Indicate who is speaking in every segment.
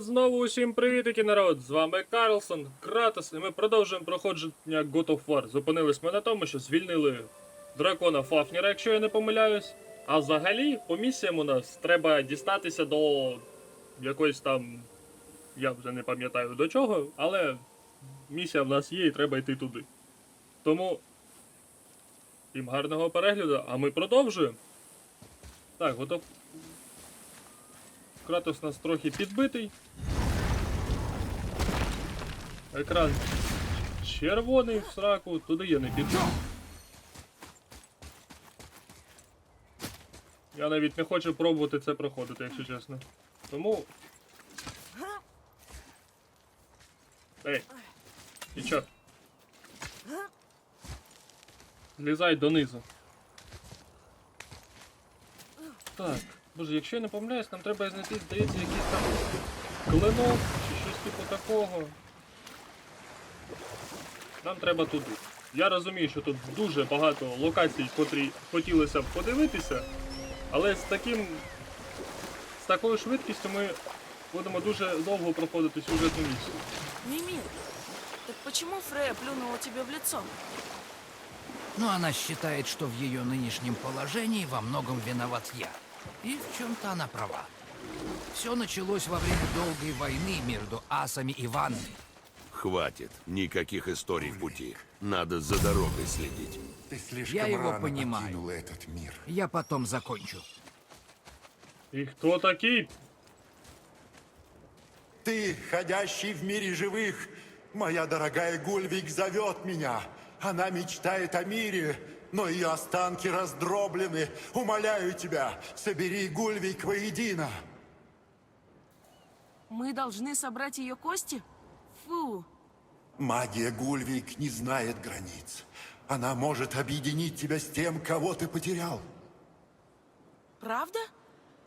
Speaker 1: Знову усім привітики, народ! З вами Карлсон, Кратос, і ми продовжуємо проходження God of War. Зупинились ми на тому, що звільнили дракона Фафніра, якщо я не помиляюсь. А взагалі, по місіям у нас треба дістатися до якоїсь там. Я вже не пам'ятаю до чого, але місія в нас є і треба йти туди. Тому. Всім гарного перегляду, а ми продовжуємо. Так, готов. Кратос у нас трохи підбитий. Екран червоний в сраку, туди я не піду. Я навіть не хочу пробувати це проходити, якщо чесно. Тому. Ей. І чо? Злізай донизу. Так, боже, якщо я не помиляюсь, нам треба знайти, здається, якийсь там клинок чи щось типу такого. Нам треба туди. Я розумію, що тут дуже багато локацій, котрі хотілося б подивитися, але з таким. з такою швидкістю ми будемо дуже довго проходити сюжетну місію.
Speaker 2: Мимир, так почему Фрея плюнула тебе в лицо?
Speaker 3: Но она считает, что в ее нынешнем положении во многом виноват я. И в чем-то она права. Все началось во время долгой войны между асами и ванной.
Speaker 4: Хватит. Никаких историй в пути. Надо за дорогой следить.
Speaker 5: Ты слишком
Speaker 3: Я его
Speaker 5: рано
Speaker 3: понимаю.
Speaker 5: этот мир.
Speaker 3: Я потом закончу.
Speaker 1: І хто такий?
Speaker 5: Ты, ходящий в мире живых, моя дорогая Гульвик зовет меня. Она мечтает о мире, но ее останки раздроблены. Умоляю тебя, собери Гульвик воедино.
Speaker 2: Мы должны собрать ее кости? Фу,
Speaker 5: Магия Гульвик не знает границ. Она может объединить тебя с тем, кого ты потерял.
Speaker 2: правда?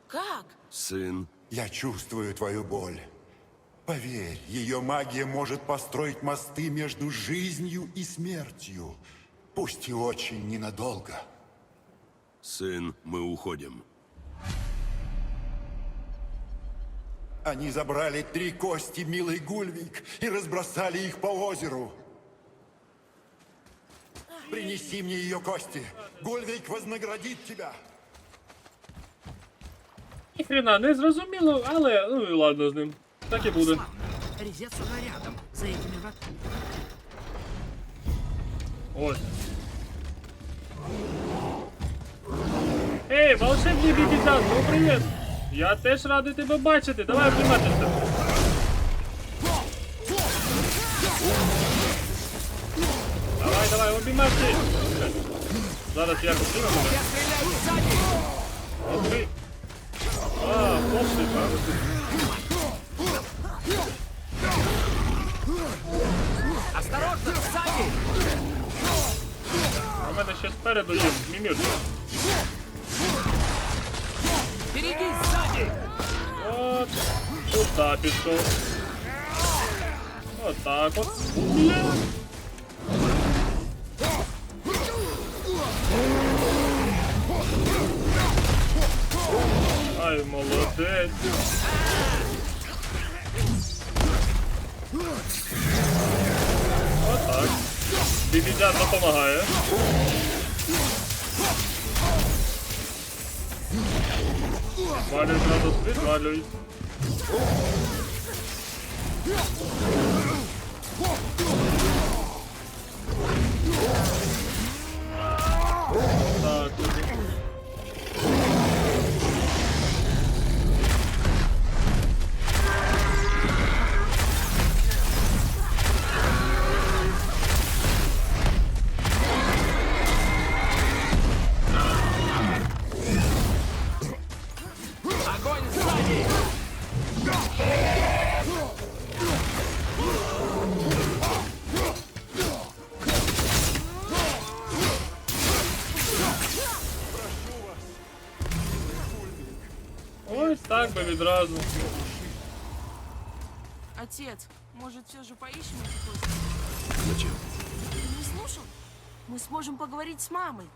Speaker 2: Как?
Speaker 4: Сын,
Speaker 5: Я чувствую твою боль. Поверь, ее магия может построить мосты между жизнью и смертью Пусть и очень ненадолго.
Speaker 4: сын, мы уходим.
Speaker 5: Они забрали три кости, милый Гульвик, и разбросали их по озеру. Принеси мне ее кости. Гульвик вознаградит тебя.
Speaker 1: Ніхрена не зрозуміло, але ну і ладно з ним. Так і буде.
Speaker 3: Резец уже рядом, за этими вратами.
Speaker 1: Ось. Ей, волшебний бібізан, ну привіт! Я теж радий тебе бачити, давай обніматися. Давай, давай, обіймайся! Зараз я обніму тебе. Окей. А, хлопці,
Speaker 3: Осторожно, сзади!
Speaker 1: а в мене ще спереду є мімір.
Speaker 3: Берегись сзади!
Speaker 1: От, туди пішов. Отак от. Бля. Ай, молодець. Отак. Dividiado na Tomahaya. Vale eliminado
Speaker 3: as três,
Speaker 1: vale aí. Tá, відразу.
Speaker 2: Отец, может, все же поищем эти кости?
Speaker 4: Зачем?
Speaker 2: Ты не слушал? Мы сможем поговорить с мамой.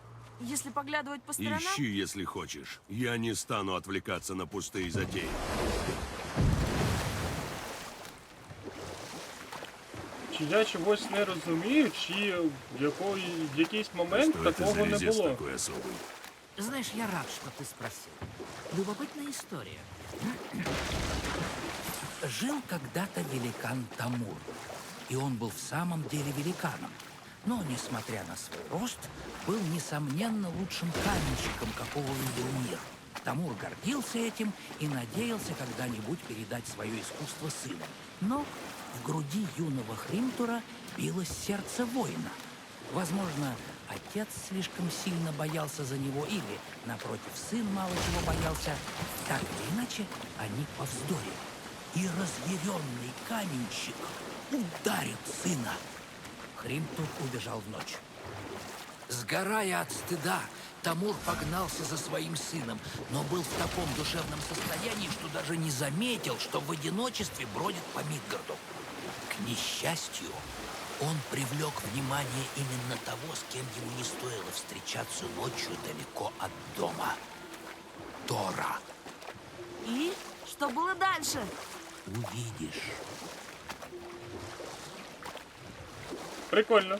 Speaker 2: Если поглядывать по сторонам...
Speaker 4: Ищи, если хочешь. Я не стану отвлекаться на пустые затеи.
Speaker 1: чи я чогось не розумію, чи в, якої, в якийсь момент
Speaker 4: Что это
Speaker 1: такого
Speaker 4: за
Speaker 1: не
Speaker 4: резец
Speaker 1: було.
Speaker 4: такой особый?
Speaker 3: Знаешь, я рад, что ты спросил. Любопытная история. Жил когда-то великан Тамур. И он был в самом деле великаном. Но, несмотря на свой рост, был, несомненно, лучшим каменщиком, какого видел мир. Тамур гордился этим и надеялся когда-нибудь передать свое искусство сыну. Но в груди юного Хримтура билось сердце воина. Возможно, отец слишком сильно боялся за него или, напротив, сын мало чего боялся. Так или иначе, они повздорили. И разъяренный каменщик ударил сына. Хримтур убежал в ночь. Сгорая от стыда, Тамур погнался за своим сыном, но был в таком душевном состоянии, что даже не заметил, что в одиночестве бродит по Мидгарду. К несчастью, он привлек внимание именно того, с кем ему не стоило встречаться ночью далеко от дома. Тора.
Speaker 2: И что было дальше?
Speaker 3: Увидишь.
Speaker 1: Прикольно.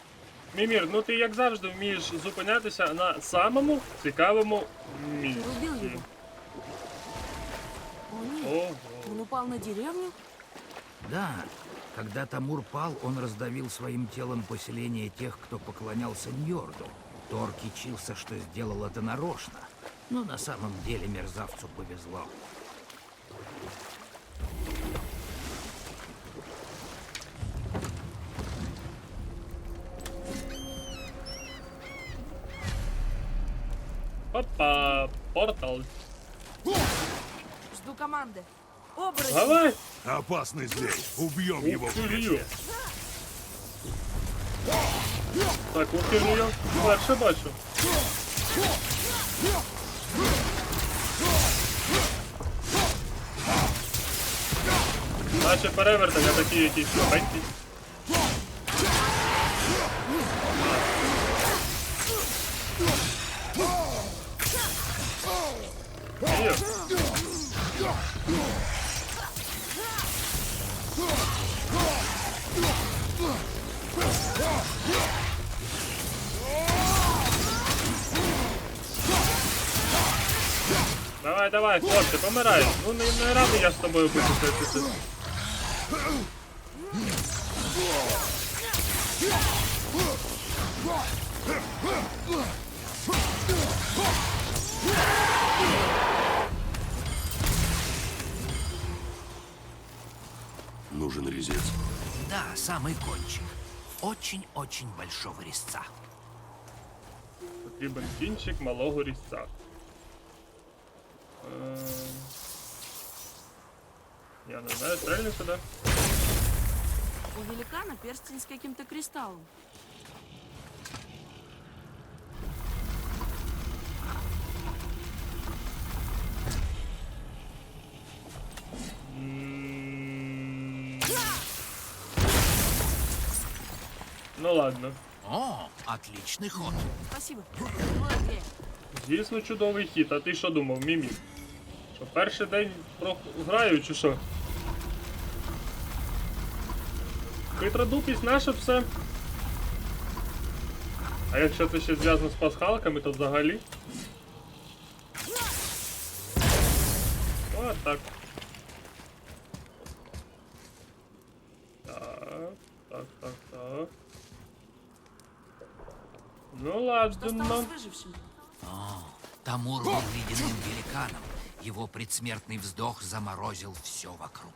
Speaker 1: Мімір, ну ти як завжди вмієш зупинятися на самому цікавому місці.
Speaker 2: Ты убил его? О нет,
Speaker 1: Ого.
Speaker 2: он упал на деревню?
Speaker 3: Да, когда Тамур пал, он раздавил своим телом поселение тех, кто поклонялся Ньорду. Тор кичился, что сделал это нарочно. Но на самом деле мерзавцу повезло.
Speaker 1: Опа, портал.
Speaker 2: Жду команды. Оборотень!
Speaker 1: Давай!
Speaker 4: Опасный зверь. Убьем его
Speaker 1: Ух ти
Speaker 4: вместе.
Speaker 1: йо. Так, ух ти йо. Перше бачу. Наче перевертення такі якісь слабенькі. Давай, давай, хлопці, помирай. Ну не, не радий я з тобою битися.
Speaker 4: Нужен резец.
Speaker 3: Да, самый кончик. Очень-очень большого резца.
Speaker 1: Потрібен кінчик малого різця. Е, Я не знаю, стрельни сюди.
Speaker 2: У великана перстень с каким-то кристаллом.
Speaker 1: М, Ну ладно.
Speaker 3: О, отличный ход.
Speaker 2: Спасибо. Логи.
Speaker 1: Звісно, чудовий хід, а ти що думав, Мімі? Що перший день про... граю чи що? Хитродупість наше все. А якщо це ще зв'язано з пасхалками, то взагалі. О, так. Так, так, так, так. Ну
Speaker 2: Что
Speaker 1: ладно.
Speaker 2: стало с выжившим?
Speaker 3: Тамур был ледяным великаном. Его предсмертный вздох заморозил все вокруг.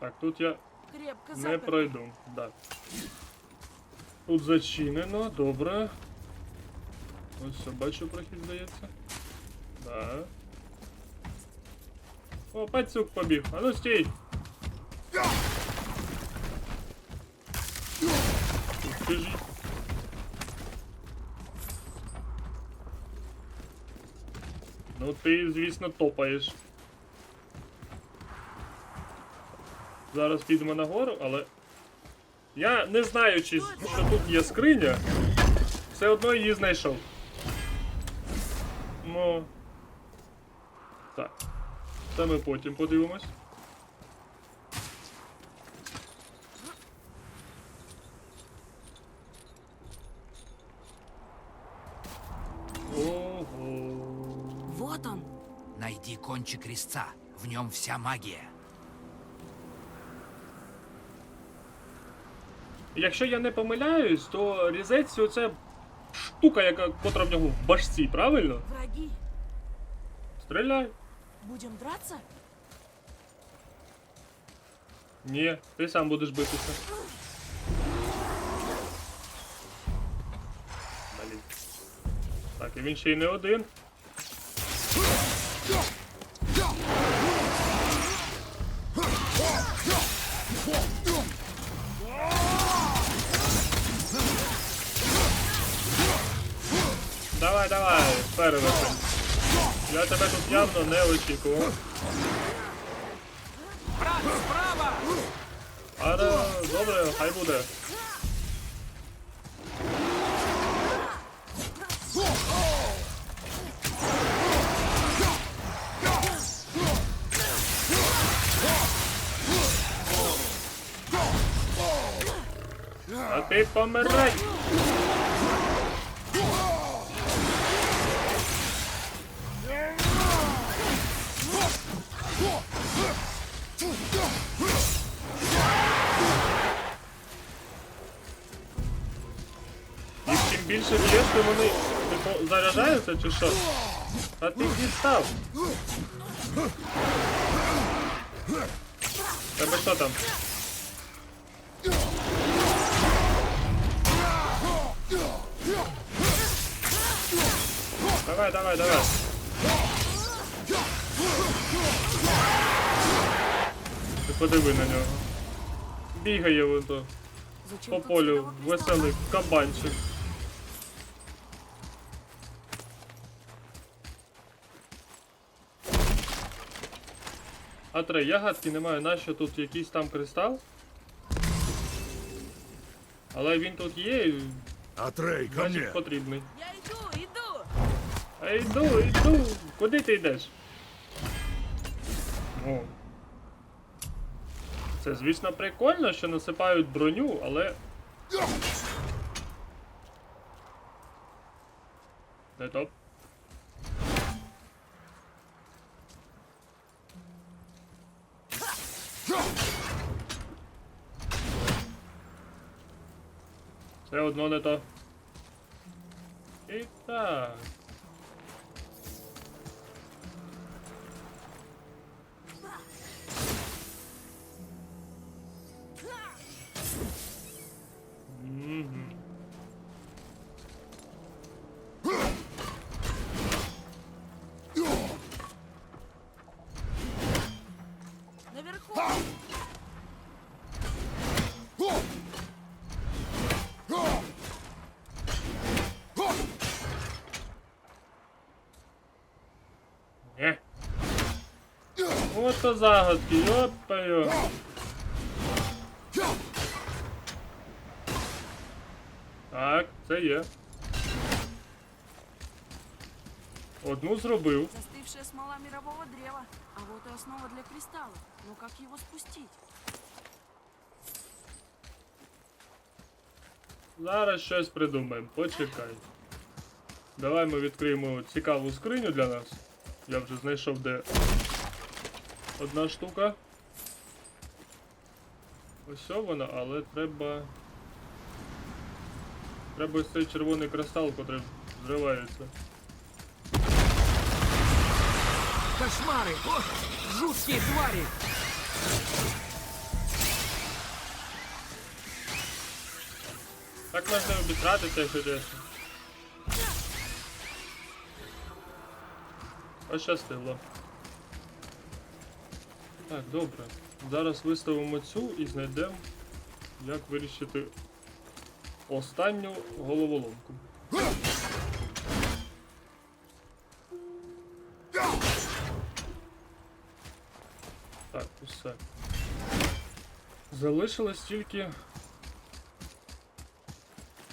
Speaker 1: Так, тут я
Speaker 2: Крепко
Speaker 1: Не
Speaker 2: заперт.
Speaker 1: пройду, да. Тут зачинено, добре. Ось все, бачу прохід, здається. Да. О, пацюк побіг. А ну стій! Тут Ну ти, звісно, топаєш. Зараз підемо нагору, але. Я не знаю, чи що тут є скриня. Все одно її знайшов. Ну. Так. Це ми потім подивимось.
Speaker 3: Кончик резца. В нем вся магия.
Speaker 1: Якщо я не помиляюсь, то різець це штука, яка котра в нього в башці, правильно?
Speaker 2: Враги.
Speaker 1: Стріляй.
Speaker 2: Будем драться?
Speaker 1: Ні, ти сам будеш битися. Блін. Так, і він ще й не один. Давай, давай, перевертень. Я тебе тут явно не очікував. Але добре, хай буде. А ти помирай! більше б'єш, то вони типу, заряджаються чи що? А ти дістав. Тебе що там? Давай, давай, давай. Ти подиви на нього. Бігає вон то
Speaker 2: Зачем
Speaker 1: по
Speaker 2: тут
Speaker 1: полю,
Speaker 2: силовой кристалл?
Speaker 1: веселий кабанчик. Атре, я гадки не маю, нащо тут якийсь там кристал? Але він тут є, і
Speaker 4: Атрей, ко мне!
Speaker 1: значить потрібний.
Speaker 2: Я иду, иду.
Speaker 1: А йду, йду. Куди ти йдеш? О. Це, звісно, прикольно, що насипають броню, але. Не топ. Все одно не то. І так. Вот то загадки, ёпаю. Так, це є. Одну зробив.
Speaker 2: Застывшая смола мирового древа. А вот и основа для кристалла. Но как его спустить?
Speaker 1: Зараз щось придумаємо, почекай. Давай ми відкриємо цікаву скриню для нас. Я вже знайшов де одна штука. Ось вона, але треба. Треба ось цей червоний кристал, котрий зривається.
Speaker 3: Кошмары! О, жуткие твари!
Speaker 1: Так можна обітратися, якщо чесно. Пощастило. Так, добре. Зараз виставимо цю і знайдемо, як вирішити останню головоломку. Так, усе. Залишилось тільки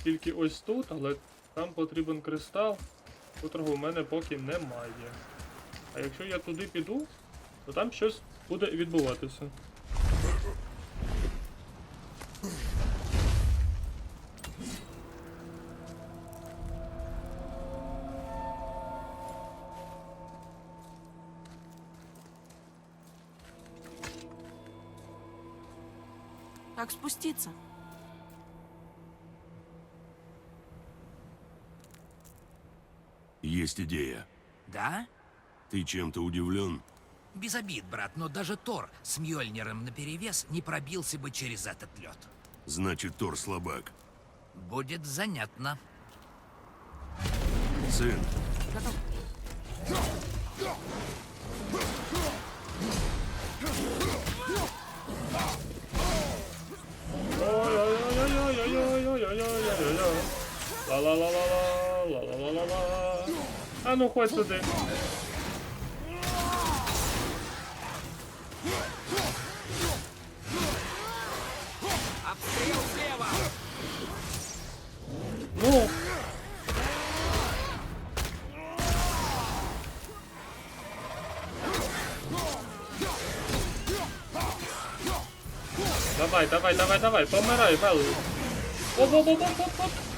Speaker 1: тільки ось тут, але там потрібен кристал, котрого в мене поки немає. А якщо я туди піду, то там щось буде відбуватися.
Speaker 2: Как спуститься?
Speaker 4: Есть идея.
Speaker 3: Да?
Speaker 4: Ты чем-то удивлен?
Speaker 3: Без обид, брат, но даже Тор с Мьёльниром наперевес не пробился бы через этот лед.
Speaker 4: Значит, Тор слабак.
Speaker 3: Будет занятно.
Speaker 4: Сын,
Speaker 2: Готов.
Speaker 1: А ну ходь сюди.
Speaker 3: も
Speaker 1: う Давай, давай, давай, давай, помирай, вели. Оп, оп, оп, оп, оп, оп.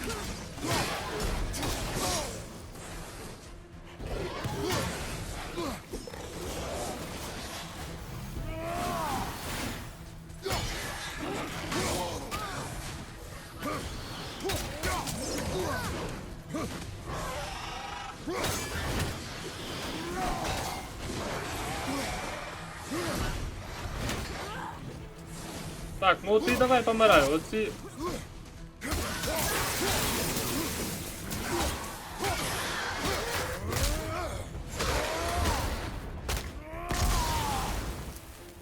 Speaker 1: Так, ну ти давай помирай, оці.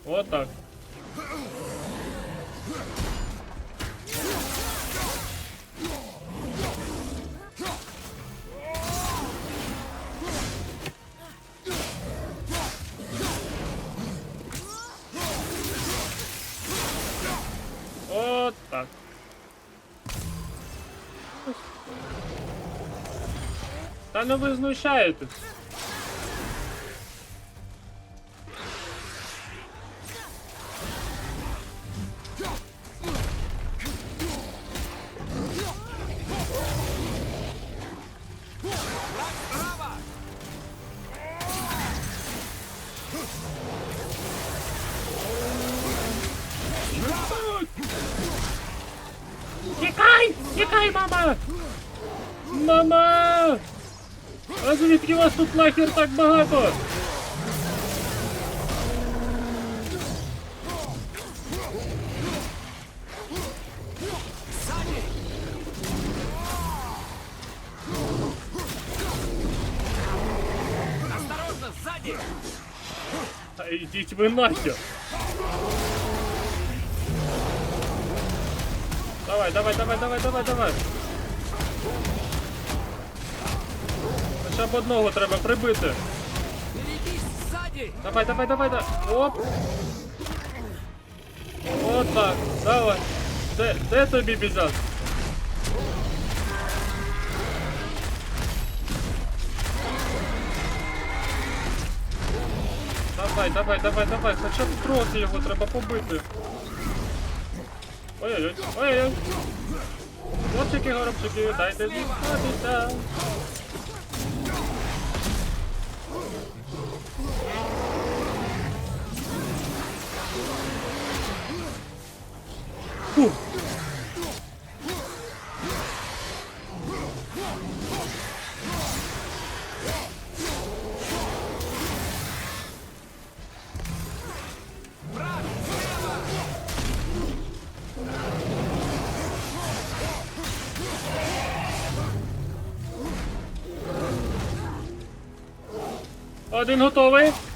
Speaker 1: Вот так. От мене ви. Звідки вас тут нахер так багато?
Speaker 3: Осторожно, сзади!
Speaker 1: Та йдіть ви нахер! Давай, давай, давай, давай, давай, давай! Хоча б одного треба прибити. Давай, давай, давай, давай. Оп. Вот так. Давай. Де, де тобі бізяк? Давай, давай, давай, давай. Хоча б трохи його треба побити. Ой-ой-ой. Ой-ой-ой. Хлопчики, горобчики, дайте maluco? Oh,
Speaker 6: didn't hit the way.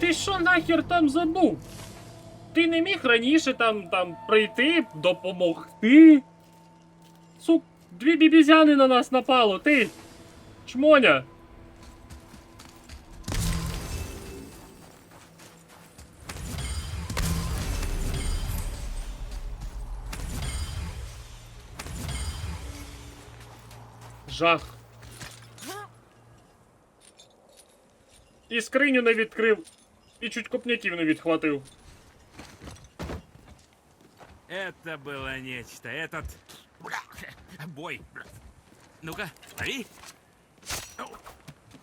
Speaker 1: Ти що нахер там забув? Ти не міг раніше там там прийти, допомогти? Сук, дві бібізяни на нас напало, ти. Чмоня! Жах. І скриню не відкрив, і чуть копняків не відхватив.
Speaker 6: Это было нечто. Этот... Бой. Ну-ка, лови.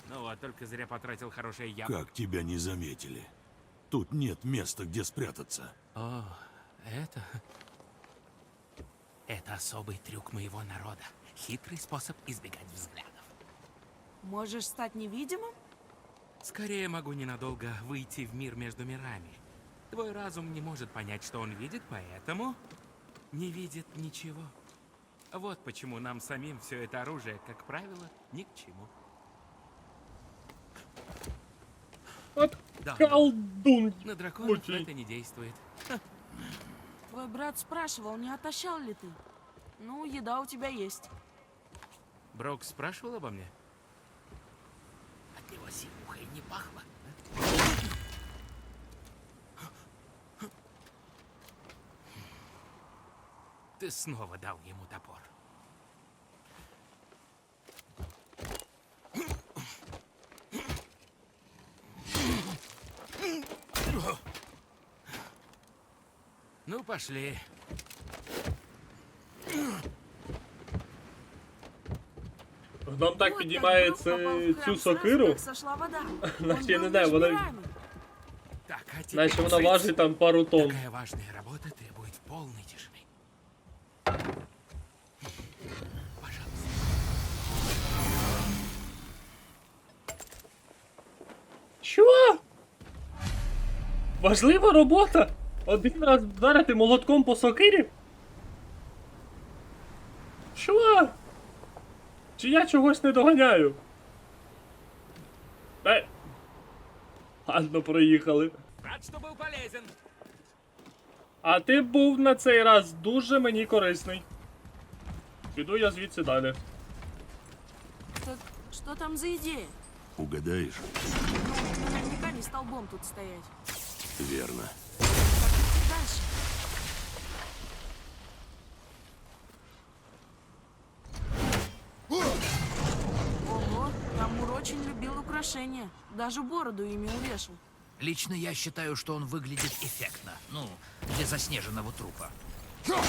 Speaker 6: Ну вот, только зря потратил хорошее я.
Speaker 7: Как тебя не заметили? Тут нет места, где спрятаться.
Speaker 6: О, это... Это особый трюк моего народа. Хитрый способ избегать взглядов.
Speaker 2: Можешь стать невидимым?
Speaker 6: Скорее могу ненадолго выйти в мир между мирами. Твой разум не может понять, что он видит, поэтому не видит ничего. Вот почему нам самим все это оружие, как правило, ни к чему.
Speaker 1: От
Speaker 6: Да.
Speaker 1: колдун.
Speaker 6: На драконов
Speaker 1: Мутей.
Speaker 6: это не действует.
Speaker 2: Твой брат спрашивал, не отощал ли ты? Ну, еда у тебя есть.
Speaker 6: Брок спрашивал обо мне? От него сивухой не пахло. Ты снова дал ему топор. Ну, пошли.
Speaker 1: Гном так
Speaker 2: Вот
Speaker 1: піднімає
Speaker 2: Брок попал в
Speaker 1: це,
Speaker 2: храм
Speaker 1: цю
Speaker 2: сразу,
Speaker 1: сокиру,
Speaker 2: как сошла вода.
Speaker 1: Наче
Speaker 2: Он
Speaker 1: я
Speaker 2: был
Speaker 1: не знаю,
Speaker 2: между
Speaker 1: вона-
Speaker 2: мирами.
Speaker 6: Так, а теперь
Speaker 1: наче вона
Speaker 6: цыц.
Speaker 1: важить там пару тонн.
Speaker 6: Такая важная работа требует полной тишины. Пожалуйста.
Speaker 1: Що? Важлива робота? Один раз вдарити молотком по сокирі? Чи я чогось не доганяю? Е. Ладно, проїхали.
Speaker 6: Рад, что был полезен.
Speaker 1: А ти був на цей раз дуже мені корисний. Піду я звідси далі.
Speaker 2: Так что там за идея?
Speaker 7: Угадаешь?
Speaker 2: Ну, наверняка не столбом тут стоять.
Speaker 7: Верно.
Speaker 2: Даже бороду ими увешал.
Speaker 3: Лично я считаю, что он выглядит эффектно. Ну, для заснеженного трупа.
Speaker 6: Да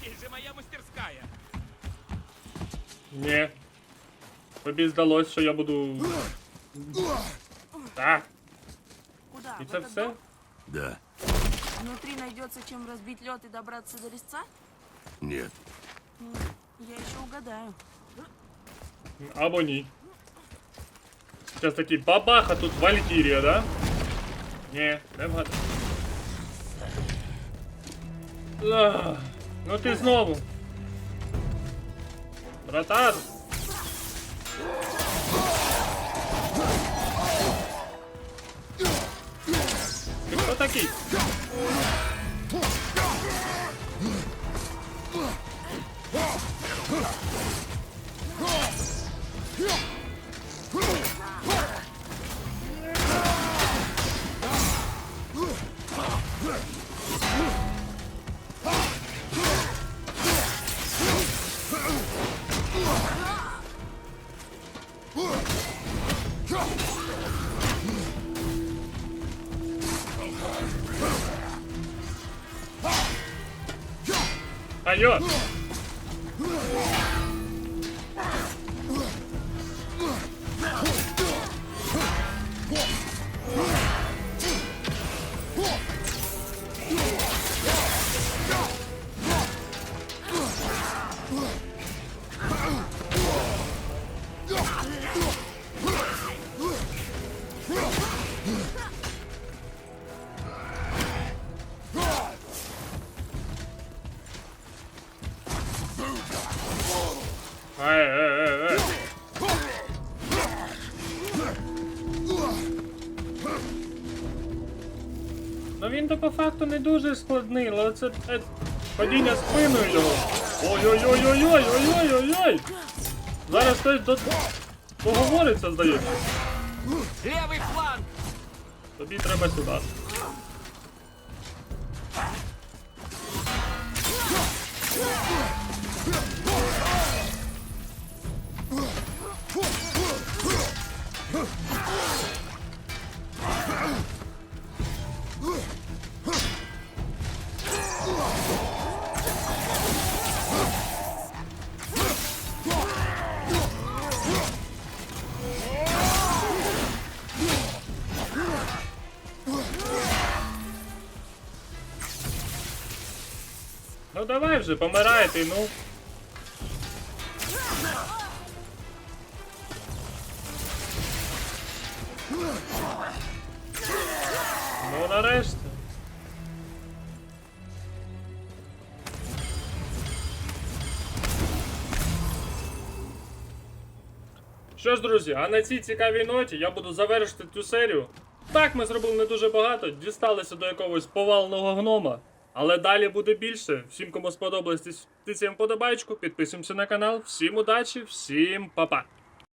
Speaker 6: здесь же моя мастерская.
Speaker 1: Ні. Тобі здалось, що я буду. Так,
Speaker 2: Куда?
Speaker 1: і
Speaker 2: В
Speaker 1: це
Speaker 2: этот
Speaker 1: все?
Speaker 2: дом?
Speaker 7: Да.
Speaker 2: Внутри найдется чем разбить лед и добраться до резца?
Speaker 7: Нет.
Speaker 2: Ну, Я еще угадаю.
Speaker 1: Або ні. Зараз такий бабах, а тут Валькірія, да? Ні, не вгадав. Ах, Ну ти знову. Братан. 닦기 과연 то по факту не дуже складний, але це е, падіння спиною його. Ой-ой-ой-ой-ой-ой-ой-ой! Зараз хтось до... договориться, здається.
Speaker 3: Левий фланг!
Speaker 1: Тобі треба сюди. Давай вже, помирай ти, ну. Ну нарешті. Що ж, друзі, а на цій цікавій ноті я буду завершити цю серію. Так, ми зробили не дуже багато, дісталися до якогось поваленого гнома. Але далі буде більше. Всім, кому сподобалось, тицяємо вподобайку, підписуємося на канал. Всім удачі, всім па-па.